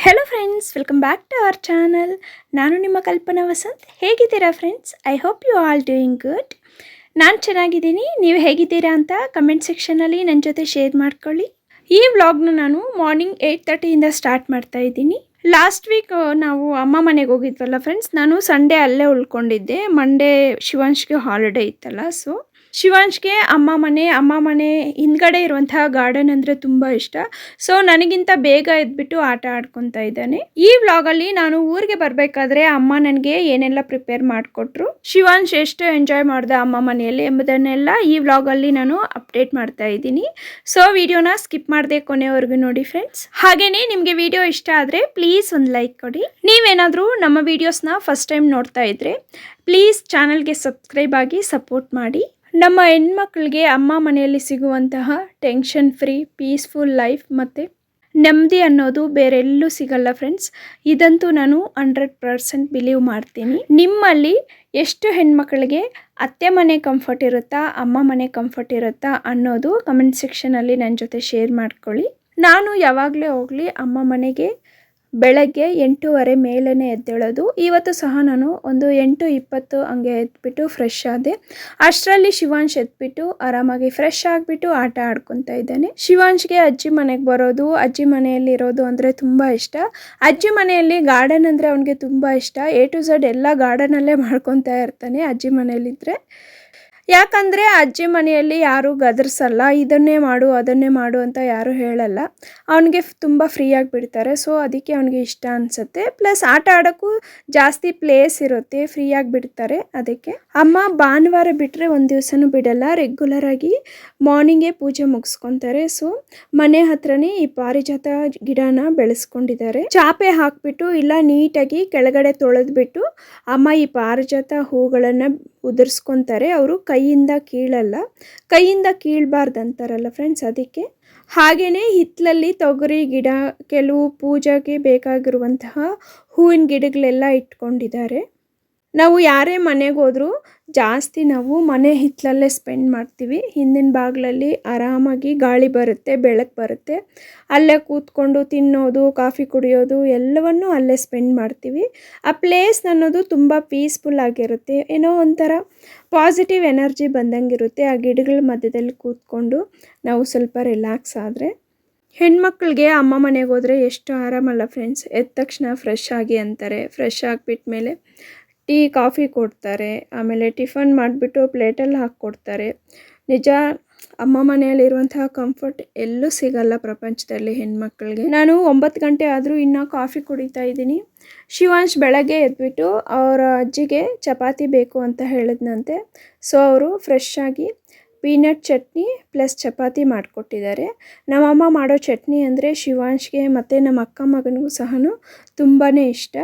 Hello friends welcome back to our channel ನಾನು ನಿಮ್ಮ ಕಲ್ಪನಾ ವಸಂತ್. ಹೇಗಿದ್ದೀರಾ friends I hope you all doing good ನಾನು ಚೆನ್ನಾಗಿದ್ದೀನಿ. ನೀವು ಹೇಗಿದ್ದೀರಾ ಅಂತ ಕಮೆಂಟ್ ಸೆಕ್ಷನಲ್ಲಿ ನನ್ನ ಜೊತೆ ಶೇರ್ ಮಾಡ್ಕೊಳ್ಳಿ. ಈ ವ್ಲಾಗ್ನ ನಾನು ಮಾರ್ನಿಂಗ್ ಏಯ್ಟ್ ತರ್ಟಿಯಿಂದ ಸ್ಟಾರ್ಟ್ ಮಾಡ್ತಾ ಇದ್ದೀನಿ. ಲಾಸ್ಟ್ ವೀಕ್ ನಾವು ಅಮ್ಮ ಮನೆಗೆ ಹೋಗಿದ್ವಲ್ಲ ಫ್ರೆಂಡ್ಸ್ ನಾನು ಸಂಡೇ ಅಲ್ಲೇ ಉಳ್ಕೊಂಡಿದ್ದೆ. ಮಂಡೇ ಶಿವಾಂಶ್ಗೆ ಹಾಲಿಡೇ ಇತ್ತಲ್ಲ ಸೊ ಶಿವಾಂಶ್ಗೆ ಅಮ್ಮ ಮನೆ ಅಮ್ಮ ಮನೆ ಹಿಂದ್ಗಡೆ ಇರುವಂತಹ ಗಾರ್ಡನ್ ಅಂದರೆ ತುಂಬ ಇಷ್ಟ. ಸೊ ನನಗಿಂತ ಬೇಗ ಎದ್ಬಿಟ್ಟು ಆಟ ಆಡ್ಕೊತಾ ಇದ್ದಾನೆ. ಈ ವ್ಲಾಗಲ್ಲಿ ನಾನು ಊರಿಗೆ ಬರಬೇಕಾದ್ರೆ ಅಮ್ಮ ನನಗೆ ಏನೆಲ್ಲ ಪ್ರಿಪೇರ್ ಮಾಡಿಕೊಟ್ರು, ಶಿವಾಂಶ್ ಎಷ್ಟು ಎಂಜಾಯ್ ಮಾಡ್ದೆ ಅಮ್ಮ ಮನೆಯಲ್ಲಿ ಎಂಬುದನ್ನೆಲ್ಲ ಈ ವ್ಲಾಗಲ್ಲಿ ನಾನು ಅಪ್ಡೇಟ್ ಮಾಡ್ತಾ ಇದ್ದೀನಿ. ಸೊ ವಿಡಿಯೋನ ಸ್ಕಿಪ್ ಮಾಡದೆ ಕೊನೆವರೆಗೂ ನೋಡಿ ಫ್ರೆಂಡ್ಸ್ ಹಾಗೇನೆ ನಿಮಗೆ ವಿಡಿಯೋ ಇಷ್ಟ ಆದರೆ ಪ್ಲೀಸ್ ಒಂದು ಲೈಕ್ ಕೊಡಿ. ನೀವೇನಾದರೂ ನಮ್ಮ ವಿಡಿಯೋಸ್ನ ಫಸ್ಟ್ ಟೈಮ್ ನೋಡ್ತಾ ಇದ್ರೆ ಪ್ಲೀಸ್ ಚಾನಲ್ಗೆ ಸಬ್ಸ್ಕ್ರೈಬ್ ಆಗಿ ಸಪೋರ್ಟ್ ಮಾಡಿ. ನಮ್ಮ ಹೆಣ್ಮಕ್ಳಿಗೆ ಅಮ್ಮ ಮನೆಯಲ್ಲಿ ಸಿಗುವಂತಹ ಟೆನ್ಷನ್ ಫ್ರೀ ಪೀಸ್ಫುಲ್ ಲೈಫ್ ಮತ್ತು ನೆಮ್ಮದಿ ಅನ್ನೋದು ಬೇರೆಲ್ಲೂ ಸಿಗಲ್ಲ ಫ್ರೆಂಡ್ಸ್ ಇದಂತೂ ನಾನು ಹಂಡ್ರೆಡ್ ಪರ್ಸೆಂಟ್ ಬಿಲೀವ್ ಮಾಡ್ತೀನಿ. ನಿಮ್ಮಲ್ಲಿ ಎಷ್ಟು ಹೆಣ್ಮಕ್ಳಿಗೆ ಅತ್ತೆ ಮನೆ ಕಂಫರ್ಟ್ ಇರುತ್ತಾ, ಅಮ್ಮ ಮನೆ ಕಂಫರ್ಟ್ ಇರುತ್ತಾ ಅನ್ನೋದು ಕಮೆಂಟ್ ಸೆಕ್ಷನಲ್ಲಿ ನನ್ನ ಜೊತೆ ಶೇರ್ ಮಾಡ್ಕೊಳ್ಳಿ. ನಾನು ಯಾವಾಗಲೇ ಹೋಗಲಿ ಅಮ್ಮ ಮನೆಗೆ ಬೆಳಗ್ಗೆ ಎಂಟೂವರೆ ಮೇಲೇ ಎದ್ದೇಳೋದು. ಇವತ್ತು ಸಹ ನಾನು ಒಂದು ಎಂಟು ಇಪ್ಪತ್ತು ಹಂಗೆ ಎದ್ಬಿಟ್ಟು ಫ್ರೆಶ್ ಆದೆ. ಅಷ್ಟರಲ್ಲಿ ಶಿವಾಂಶ್ ಎದ್ಬಿಟ್ಟು ಆರಾಮಾಗಿ ಫ್ರೆಶ್ ಆಗಿಬಿಟ್ಟು ಆಟ ಆಡ್ಕೊತಾ ಇದ್ದಾನೆ. ಶಿವಾಂಶ್ಗೆ ಅಜ್ಜಿ ಮನೆಗೆ ಬರೋದು, ಅಜ್ಜಿ ಮನೆಯಲ್ಲಿ ಇರೋದು ಅಂದರೆ ತುಂಬ ಇಷ್ಟ. ಅಜ್ಜಿ ಮನೆಯಲ್ಲಿ ಗಾರ್ಡನ್ ಅಂದರೆ ಅವನಿಗೆ ತುಂಬ ಇಷ್ಟ. ಎ ಟು ಝಡ್ ಎಲ್ಲ ಗಾರ್ಡನಲ್ಲೇ ಮಾಡ್ಕೊತಾ ಇರ್ತಾನೆ ಅಜ್ಜಿ ಮನೆಯಲ್ಲಿದ್ದರೆ ಯಾಕಂದರೆ ಅಜ್ಜಿ ಮನೆಯಲ್ಲಿ ಯಾರೂ ಗದರ್ಸಲ್ಲ, ಇದನ್ನೇ ಮಾಡು, ಅದನ್ನೇ ಮಾಡು ಅಂತ ಯಾರೂ ಹೇಳಲ್ಲ. ಅವನಿಗೆ ತುಂಬ ಫ್ರೀಯಾಗಿ ಬಿಡ್ತಾರೆ. ಸೊ ಅದಕ್ಕೆ ಅವನಿಗೆ ಇಷ್ಟ ಅನಿಸುತ್ತೆ. ಪ್ಲಸ್ ಆಟ ಆಡೋಕ್ಕೂ ಜಾಸ್ತಿ ಪ್ಲೇಸ್ ಇರುತ್ತೆ. ಫ್ರೀಯಾಗಿ ಬಿಡ್ತಾರೆ ಅದಕ್ಕೆ. ಅಮ್ಮ ಭಾನುವಾರ ಬಿಟ್ಟರೆ ಒಂದು ದಿವಸನೂ ಬಿಡಲ್ಲ. ರೆಗ್ಯುಲರ್ ಆಗಿ ಮಾರ್ನಿಂಗೇ ಪೂಜೆ ಮುಗಿಸ್ಕೊತಾರೆ. ಸೊ ಮನೆ ಹತ್ರನೇ ಈ ಪಾರಿಜಾತ ಗಿಡನ ಬೆಳೆಸ್ಕೊಂಡಿದ್ದಾರೆ. ಚಾಪೆ ಹಾಕ್ಬಿಟ್ಟು ಇಲ್ಲ ನೀಟಾಗಿ ಕೆಳಗಡೆ ತೊಳೆದ್ಬಿಟ್ಟು ಅಮ್ಮ ಈ ಪಾರಿಜಾತ ಹೂಗಳನ್ನು ಉದುರಿಸ್ಕೊತಾರೆ. ಅವರು ಕೈಯಿಂದ ಕೀಳಲ್ಲ. ಕೈಯಿಂದ ಕೀಳಬಾರ್ದು ಅಂತಾರಲ್ಲ ಫ್ರೆಂಡ್ಸ್ ಅದಕ್ಕೆ. ಹಾಗೆಯೇ ಹಿತ್ತಲಲ್ಲಿ ತೊಗರಿ ಗಿಡ, ಕೆಲವು ಪೂಜೆಗೆ ಬೇಕಾಗಿರುವಂತಹ ಹೂವಿನ ಗಿಡಗಳೆಲ್ಲ ಇಟ್ಕೊಂಡಿದ್ದಾರೆ. ನಾವು ಯಾರೇ ಮನೆಗೆ ಹೋದರೂ ಜಾಸ್ತಿ ನಾವು ಮನೆ ಹಿತ್ತಲಲ್ಲೇ ಸ್ಪೆಂಡ್ ಮಾಡ್ತೀವಿ. ಹಿಂದಿನ ಬಾಗಿಲಲ್ಲಿ ಆರಾಮಾಗಿ ಗಾಳಿ ಬರುತ್ತೆ, ಬೆಳಕು ಬರುತ್ತೆ. ಅಲ್ಲೇ ಕೂತ್ಕೊಂಡು ತಿನ್ನೋದು, ಕಾಫಿ ಕುಡಿಯೋದು ಎಲ್ಲವನ್ನೂ ಅಲ್ಲೇ ಸ್ಪೆಂಡ್ ಮಾಡ್ತೀವಿ. ಆ ಪ್ಲೇಸ್ ಅನ್ನೋದು ತುಂಬ ಪೀಸ್ಫುಲ್ ಆಗಿರುತ್ತೆ. ಏನೋ ಒಂಥರ ಪಾಸಿಟಿವ್ ಎನರ್ಜಿ ಬಂದಂಗಿರುತ್ತೆ ಆ ಗಿಡಗಳ ಮಧ್ಯದಲ್ಲಿ ಕೂತ್ಕೊಂಡು ನಾವು ಸ್ವಲ್ಪ ರಿಲ್ಯಾಕ್ಸ್ ಆದರೆ. ಹೆಣ್ಮಕ್ಳಿಗೆ ಅಮ್ಮ ಮನೆಗೆ ಹೋದರೆ ಎಷ್ಟು ಆರಾಮಲ್ಲ ಫ್ರೆಂಡ್ಸ್ ಎದ್ದ ತಕ್ಷಣ ಫ್ರೆಶ್ ಆಗಿ ಅಂತಾರೆ. ಫ್ರೆಶ್ ಆಗಿಬಿಟ್ಮೇಲೆ ಟೀ, ಕಾಫಿ ಕೊಡ್ತಾರೆ. ಆಮೇಲೆ ಟಿಫನ್ ಮಾಡಿಬಿಟ್ಟು ಪ್ಲೇಟಲ್ಲಿ ಹಾಕ್ಕೊಡ್ತಾರೆ. ನಿಜ, ಅಮ್ಮ ಮನೆಯಲ್ಲಿರುವಂತಹ ಕಂಫರ್ಟ್ ಎಲ್ಲೂ ಸಿಗಲ್ಲ ಪ್ರಪಂಚದಲ್ಲಿ ಹೆಣ್ಮಕ್ಳಿಗೆ. ನಾನು ಒಂಬತ್ತು ಗಂಟೆ ಆದರೂ ಇನ್ನೂ ಕಾಫಿ ಕುಡಿತಾ ಇದ್ದೀನಿ. ಶಿವಾಂಶ್ ಬೆಳಗ್ಗೆ ಎದ್ಬಿಟ್ಟು ಅವರ ಅಜ್ಜಿಗೆ ಚಪಾತಿ ಬೇಕು ಅಂತ ಹೇಳಿದ್ನಂತೆ. ಸೊ, ಅವರು ಫ್ರೆಶ್ ಆಗಿ ಪೀನಟ್ ಚಟ್ನಿ ಪ್ಲಸ್ ಚಪಾತಿ ಮಾಡಿಕೊಟ್ಟಿದ್ದಾರೆ. ನಮ್ಮಮ್ಮ ಮಾಡೋ ಚಟ್ನಿ ಅಂದರೆ ಶಿವಾಂಶ್ಗೆ ಮತ್ತು ನಮ್ಮ ಅಕ್ಕ ಮಗನಿಗೂ ಸಹ ತುಂಬಾ ಇಷ್ಟ.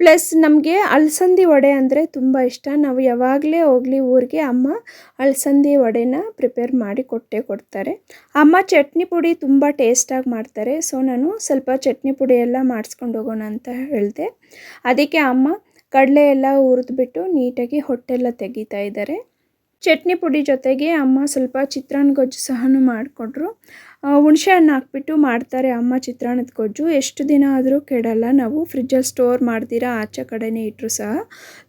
ಪ್ಲಸ್ ನಮಗೆ ಅಲಸಂದಿ ವಡೆ ಅಂದರೆ ತುಂಬ ಇಷ್ಟ. ನಾವು ಯಾವಾಗಲೇ ಹೋಗಲಿ ಊರಿಗೆ ಅಮ್ಮ ಅಲಸಂದಿ ವಡೆನ ಪ್ರಿಪೇರ್ ಮಾಡಿ ಕೊಟ್ಟೇ ಕೊಡ್ತಾರೆ. ಅಮ್ಮ ಚಟ್ನಿ ಪುಡಿ ತುಂಬ ಟೇಸ್ಟಾಗಿ ಮಾಡ್ತಾರೆ. ಸೊ ನಾನು ಸ್ವಲ್ಪ ಚಟ್ನಿ ಪುಡಿ ಎಲ್ಲ ಮಾಡಿಸ್ಕೊಂಡು ಹೋಗೋಣ ಅಂತ ಹೇಳಿದೆ. ಅದಕ್ಕೆ ಅಮ್ಮ ಕಡಲೆ ಎಲ್ಲ ಹುರಿದ್ಬಿಟ್ಟು ನೀಟಾಗಿ ಹೊಟ್ಟೆಲ್ಲ ತೆಗಿತಾ ಇದ್ದಾರೆ. ಚಟ್ನಿ ಪುಡಿ ಜೊತೆಗೆ ಅಮ್ಮ ಸ್ವಲ್ಪ ಚಿತ್ರಾನ್ನ ಗೊಜ್ಜು ಸಹ ಮಾಡಿಕೊಟ್ರು ಹುಣಸೆ ಹಣ್ಣು ಹಾಕ್ಬಿಟ್ಟು ಮಾಡ್ತಾರೆ ಅಮ್ಮ ಚಿತ್ರಾನ್ನದ ಗೊಜ್ಜು. ಎಷ್ಟು ದಿನ ಆದರೂ ಕೆಡಲ್ಲ. ನಾವು ಫ್ರಿಜ್ಜಲ್ಲಿ ಸ್ಟೋರ್ ಮಾಡ್ದಿರಾ ಆಚೆ ಕಡೆನೇ ಇಟ್ಟರು ಸಹ.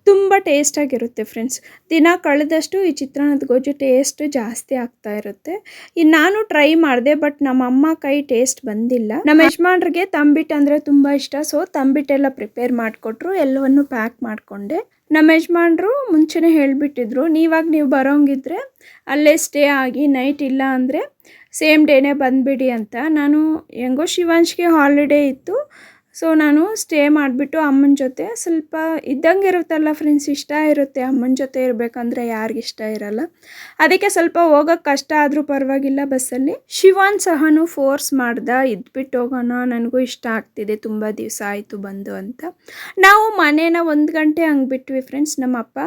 ತುಂಬ ಟೇಸ್ಟಾಗಿರುತ್ತೆ ಫ್ರೆಂಡ್ಸ್. ದಿನ ಕಳೆದಷ್ಟು ಈ ಚಿತ್ರಾನ್ನದ ಗೊಜ್ಜು ಟೇಸ್ಟ್ ಜಾಸ್ತಿ ಆಗ್ತಾ ಇರುತ್ತೆ. ಇನ್ನು ನಾನು ಟ್ರೈ ಮಾಡಿದೆ, ಬಟ್ ನಮ್ಮ ಅಮ್ಮ ಕೈ ಟೇಸ್ಟ್ ಬಂದಿಲ್ಲ. ನಮ್ಮ ಯಜಮಾನ್ರಿಗೆ ತಂಬಿಟ್ಟು ಅಂದರೆ ತುಂಬ ಇಷ್ಟ. ಸೊ ತಂಬಿಟ್ಟೆಲ್ಲ ಪ್ರಿಪೇರ್ ಮಾಡಿಕೊಟ್ರು. ಎಲ್ಲವನ್ನು ಪ್ಯಾಕ್ ಮಾಡಿಕೊಂಡೆ. ನಮ್ಮ ಯಜಮಾನ್ರು ಮುಂಚೆನೇ ಹೇಳಿಬಿಟ್ಟಿದ್ರು, ನೀವಾಗ ನೀವು ಬರೋಂಗಿದ್ರೆ ಅಲ್ಲೇ ಸ್ಟೇ ಆಗಿ ನೈಟ್ ಇಲ್ಲ ಅಂದರೆ ಸೇಮ್ ಡೇನೇ ಬಂದುಬಿಡಿ ಅಂತ. ನಾನು ಹೆಂಗೋ ಶಿವಾಂಶ್ಗೆ ಹಾಲಿಡೇ ಇತ್ತು. ಸೊ ನಾನು ಸ್ಟೇ ಮಾಡಿಬಿಟ್ಟು ಅಮ್ಮನ ಜೊತೆ ಸ್ವಲ್ಪ ಇದ್ದಂಗೆ ಇರುತ್ತಲ್ಲ ಫ್ರೆಂಡ್ಸ್ ಇಷ್ಟ ಇರುತ್ತೆ ಅಮ್ಮನ ಜೊತೆ ಇರಬೇಕಂದ್ರೆ ಯಾರಿಗಿಷ್ಟ ಇರಲ್ಲ. ಅದಕ್ಕೆ ಸ್ವಲ್ಪ ಹೋಗೋಕ್ಕೆ ಕಷ್ಟ ಆದರೂ ಪರವಾಗಿಲ್ಲ ಬಸ್ಸಲ್ಲಿ. ಶಿವಾನ್ ಸಹನು ಫೋರ್ಸ್ ಮಾಡ್ದ, ಇದ್ಬಿಟ್ಟು ಹೋಗೋಣ, ನನಗೂ ಇಷ್ಟ ಆಗ್ತಿದೆ, ತುಂಬ ದಿವಸ ಆಯಿತು ಬಂದು ಅಂತ. ನಾವು ಮನೇನ ಒಂದು ಗಂಟೆ ಹಂಗೆ ಬಿಟ್ವಿ ಫ್ರೆಂಡ್ಸ್ ನಮ್ಮ ಅಪ್ಪ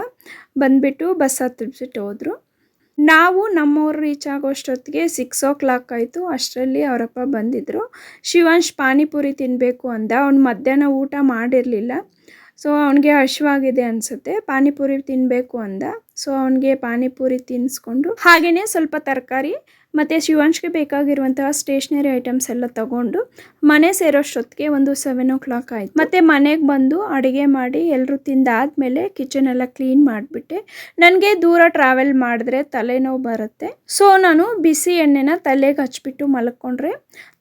ಬಂದುಬಿಟ್ಟು ಬಸ್ ಹತ್ತಿಬಿಟ್ಟು ಹೋದರು. ನಾವು ನಮ್ಮೂರು ರೀಚ್ ಆಗೋಷ್ಟೊತ್ತಿಗೆ ಸಿಕ್ಸ್ ಓ ಕ್ಲಾಕ್ ಆಯಿತು. ಅಷ್ಟರಲ್ಲಿ ಅವರಪ್ಪ ಬಂದಿದ್ದರು ಶಿವಾಂಶ್ ಪಾನಿಪುರಿ ತಿನ್ನಬೇಕು ಅಂದ. ಅವ್ನು ಮಧ್ಯಾಹ್ನ ಊಟ ಮಾಡಿರಲಿಲ್ಲ. ಸೊ ಅವನಿಗೆ ಹಶ್ವಾಗಿದೆ ಅನಿಸುತ್ತೆ. ಪಾನಿಪುರಿ ತಿನ್ನಬೇಕು ಅಂದ. ಸೊ ಅವನಿಗೆ ಪಾನಿಪುರಿ ತಿನ್ನಿಸ್ಕೊಂಡು ಹಾಗೆಯೇ ಸ್ವಲ್ಪ ತರಕಾರಿ ಮತ್ತು ಶಿವಾಂಶ್ಗೆ ಬೇಕಾಗಿರುವಂತಹ ಸ್ಟೇಷ್ನರಿ ಐಟಮ್ಸ್ ಎಲ್ಲ ತಗೊಂಡು ಮನೆ ಸೇರೋಷ್ಟೊತ್ತಿಗೆ ಒಂದು ಸೆವೆನ್ ಓ ಕ್ಲಾಕ್ ಆಯಿತು. ಮತ್ತು ಮನೆಗೆ ಬಂದು ಅಡುಗೆ ಮಾಡಿ ಎಲ್ಲರೂ ತಿಂದಾದಮೇಲೆ ಕಿಚನ್ ಎಲ್ಲ ಕ್ಲೀನ್ ಮಾಡಿಬಿಟ್ಟೆ. ನನಗೆ ದೂರ ಟ್ರಾವೆಲ್ ಮಾಡಿದ್ರೆ ತಲೆನೋವು ಬರುತ್ತೆ. ಸೊ ನಾನು ಬಿಸಿ ಎಣ್ಣೆನ ತಲೆಗೆ ಹಚ್ಬಿಟ್ಟು ಮಲ್ಕೊಂಡ್ರೆ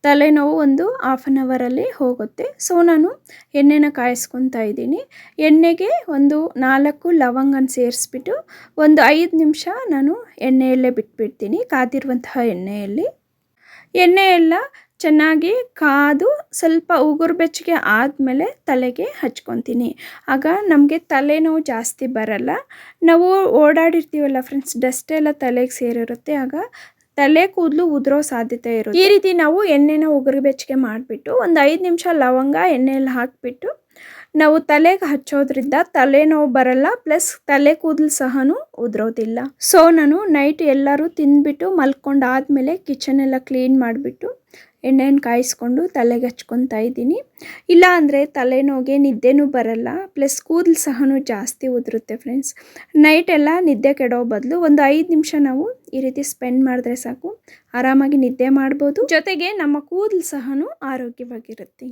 ತಲೆನೋವು ಒಂದು ಹಾಫ್ ಆನ್ ಅವರಲ್ಲಿ ಹೋಗುತ್ತೆ. ಸೊ ನಾನು ಎಣ್ಣೆನ ಕಾಯಿಸ್ಕೊತಾ ಇದ್ದೀನಿ. ಎಣ್ಣೆಗೆ ಒಂದು ನಾಲ್ಕು ಲವಂಗನ ಸೇರಿಸ್ಬಿಟ್ಟು ಒಂದು ಐದು ನಿಮಿಷ ನಾನು ಎಣ್ಣೆಯಲ್ಲೇ ಬಿಟ್ಬಿಡ್ತೀನಿ, ಕಾದಿರುವಂತಹ ಎಣ್ಣೆಯಲ್ಲಿ. ಎಣ್ಣೆ ಎಲ್ಲ ಚೆನ್ನಾಗಿ ಕಾದು ಸ್ವಲ್ಪ ಉಗುರು ಬೆಚ್ಚಗೆ ಆದಮೇಲೆ ತಲೆಗೆ ಹಚ್ಕೊತೀನಿ. ಆಗ ನಮಗೆ ತಲೆನೋವು ಜಾಸ್ತಿ ಬರಲ್ಲ. ನಾವು ಓಡಾಡಿರ್ತೀವಲ್ಲ ಫ್ರೆಂಡ್ಸ್ ಡಸ್ಟೆಲ್ಲ ತಲೆಗೆ ಸೇರಿರುತ್ತೆ. ಆಗ ತಲೆ ಕೂದಲು ಉದುರೋ ಸಾಧ್ಯತೆ ಇರುತ್ತೆ. ಈ ರೀತಿ ನಾವು ಎಣ್ಣೆನ ಉಗುರು ಬೆಚ್ಚಗೆ ಮಾಡಿಬಿಟ್ಟು ಒಂದು ಐದು ನಿಮಿಷ ಲವಂಗ ಎಣ್ಣೆಯಲ್ಲಿ ಹಾಕಿಬಿಟ್ಟು ನಾವು ತಲೆಗೆ ಹಚ್ಚೋದ್ರಿಂದ ತಲೆನೋವು ಬರಲ್ಲ, ಪ್ಲಸ್ ತಲೆ ಕೂದಲು ಸಹನೂ ಉದುರೋದಿಲ್ಲ. ಸೊ ನಾನು ನೈಟ್ ಎಲ್ಲರೂ ತಿಂದ್ಬಿಟ್ಟು ಮಲ್ಕೊಂಡಾದ್ಮೇಲೆ ಕಿಚನ್ ಎಲ್ಲ ಕ್ಲೀನ್ ಮಾಡಿಬಿಟ್ಟು ಎಣ್ಣೆಯನ್ನು ಕಾಯಿಸ್ಕೊಂಡು ತಲೆಗೆ ಹಚ್ಕೊತಾ ಇದ್ದೀನಿ. ಇಲ್ಲ ಅಂದರೆ ತಲೆನೋವಿಗೆ ನಿದ್ದೆನೂ ಬರಲ್ಲ, ಪ್ಲಸ್ ಕೂದಲು ಸಹನೂ ಜಾಸ್ತಿ ಉದುರುತ್ತೆ ಫ್ರೆಂಡ್ಸ್ ನೈಟ್ ಎಲ್ಲ ನಿದ್ದೆ ಕೆಡೋ ಬದಲು ಒಂದು ಐದು ನಿಮಿಷ ನಾವು ಈ ರೀತಿ ಸ್ಪೆಂಡ್ ಮಾಡಿದ್ರೆ ಸಾಕು, ಆರಾಮಾಗಿ ನಿದ್ದೆ ಮಾಡ್ಬೋದು. ಜೊತೆಗೆ ನಮ್ಮ ಕೂದಲು ಸಹನೂ ಆರೋಗ್ಯವಾಗಿರುತ್ತೆ.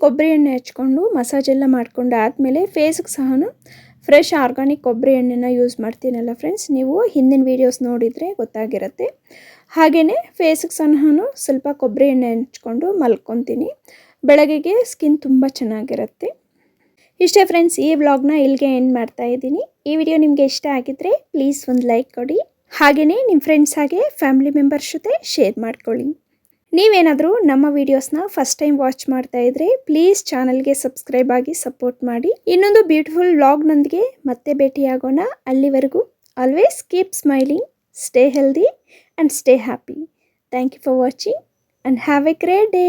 ಕೊಬ್ಬರಿ ಎಣ್ಣೆ ಹಚ್ಕೊಂಡು ಮಸಾಜ್ ಎಲ್ಲ ಮಾಡ್ಕೊಂಡು ಆದಮೇಲೆ ಫೇಸ್ಗೆ ಸಹ ಫ್ರೆಶ್ ಆರ್ಗಾನಿಕ್ ಕೊಬ್ಬರಿ ಎಣ್ಣೆನ ಯೂಸ್ ಮಾಡ್ತೀನಲ್ಲ ಫ್ರೆಂಡ್ಸ್ ನೀವು ಹಿಂದಿನ ವೀಡಿಯೋಸ್ ನೋಡಿದರೆ ಗೊತ್ತಾಗಿರುತ್ತೆ. ಹಾಗೆಯೇ ಫೇಸ್ಗೆ ಸಹ ಸ್ವಲ್ಪ ಕೊಬ್ಬರಿ ಎಣ್ಣೆ ಹಚ್ಕೊಂಡು ಮಲ್ಕೊತೀನಿ. ಬೆಳಗ್ಗೆಗೆ ಸ್ಕಿನ್ ತುಂಬ ಚೆನ್ನಾಗಿರುತ್ತೆ. ಇಷ್ಟೇ ಫ್ರೆಂಡ್ಸ್ ಈ ವ್ಲಾಗ್ನ ಇಲ್ಲಿಗೆ ಎಂಡ್ ಮಾಡ್ತಾ ಇದ್ದೀನಿ. ಈ ವಿಡಿಯೋ ನಿಮಗೆ ಇಷ್ಟ ಆಗಿದ್ದರೆ ಪ್ಲೀಸ್ ಒಂದು ಲೈಕ್ ಕೊಡಿ. ಹಾಗೆಯೇ ನಿಮ್ಮ ಫ್ರೆಂಡ್ಸ್ ಹಾಗೆ ಫ್ಯಾಮಿಲಿ ಮೆಂಬರ್ಸ್ ಜೊತೆ ಶೇರ್ ಮಾಡ್ಕೊಳ್ಳಿ. ನೀವೇನಾದರೂ ನಮ್ಮ ವೀಡಿಯೋಸ್ನ ಫಸ್ಟ್ ಟೈಮ್ ವಾಚ್ ಮಾಡ್ತಾ ಇದ್ರೆ ಪ್ಲೀಸ್ ಚಾನಲ್ಗೆ ಸಬ್ಸ್ಕ್ರೈಬ್ ಆಗಿ ಸಪೋರ್ಟ್ ಮಾಡಿ. ಇನ್ನೊಂದು ಬ್ಯೂಟಿಫುಲ್ ವ್ಲಾಗ್ನೊಂದಿಗೆ ಮತ್ತೆ ಭೇಟಿಯಾಗೋಣ. ಅಲ್ಲಿವರೆಗೂ always keep smiling stay healthy and stay happy thank you for watching and have a great day